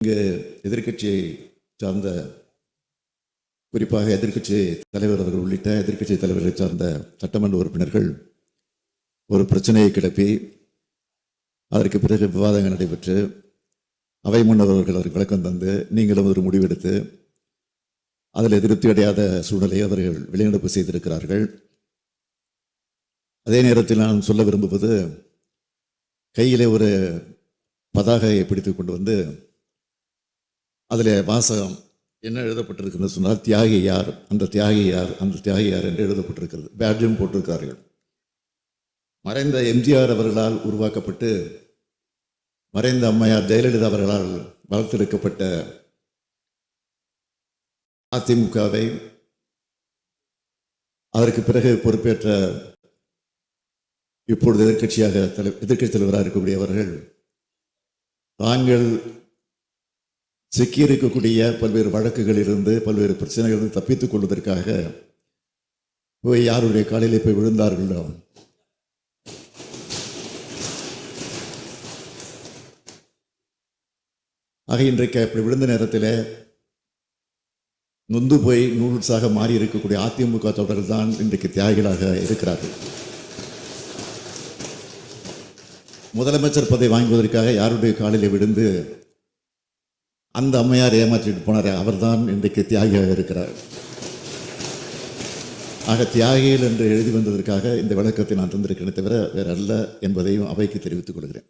இங்கு எதிர்க்கட்சியை சார்ந்த குறிப்பாக எதிர்க்கட்சி தலைவர் அவர்கள் உள்ளிட்ட எதிர்க்கட்சி தலைவர்களை சார்ந்த சட்டமன்ற உறுப்பினர்கள் ஒரு பிரச்சனையை கிளப்பி அதற்கு பிறகு விவாதங்கள் நடைபெற்று அவை முன்னவர்கள் அவருக்கு விளக்கம் தந்து நீங்களும் ஒரு முடிவெடுத்து அதில் திருப்தி அடையாத சூழலை அவர்கள் வெளிநடப்பு செய்திருக்கிறார்கள். அதே நேரத்தில் நான் சொல்ல விரும்புவது கையிலே ஒரு பதாகையை பிடித்து கொண்டு வந்து அதில் வாசகம் என்ன எழுதப்பட்டிருக்குன்னு சொன்னால் தியாகி யார்? அந்த தியாகி யார்? அந்த தியாகி யார் என்று எழுதப்பட்டிருக்கிறது. பேட்ஜும் போட்டிருக்கிறார்கள். மறைந்த எம்ஜிஆர் அவர்களால் உருவாக்கப்பட்டு மறைந்த அம்மையார் ஜெயலலிதா அவர்களால் வளர்த்தெடுக்கப்பட்ட அதிமுகவை அதற்கு பிறகு பொறுப்பேற்ற இப்பொழுது எதிர்க்கட்சியாக தலை எதிர்க்கட்சி தலைவராக இருக்கக்கூடியவர்கள் தாங்கள் சிக்கியிருக்கக்கூடிய பல்வேறு வழக்குகளிலிருந்து பல்வேறு பிரச்சனைகளிலிருந்து தப்பித்துக் கொள்வதற்காக போய் யாருடைய காலையில் போய் விழுந்தார்களோ? ஆக இன்றைக்கு அப்படி விழுந்த நேரத்தில் நொந்து போய் நூல்ஸாக மாறி இருக்கக்கூடிய அதிமுக தொடர்கள் தான் இன்றைக்கு தியாகிகளாக இருக்கிறார்கள். முதலமைச்சர் பதவி வாங்குவதற்காக யாருடைய காலில் விழுந்து அந்த அம்மையார் ஏமாற்றிட்டு போனார். அவர்தான் இன்றைக்கு தியாகியாக இருக்கிறார். ஆக தியாகிகள் என்று எழுதி வந்ததற்காக இந்த விளக்கத்தை நான் தந்திருக்கிறேன் தவிர வேற அல்ல என்பதையும் அவைக்கு தெரிவித்துக் கொள்கிறேன்.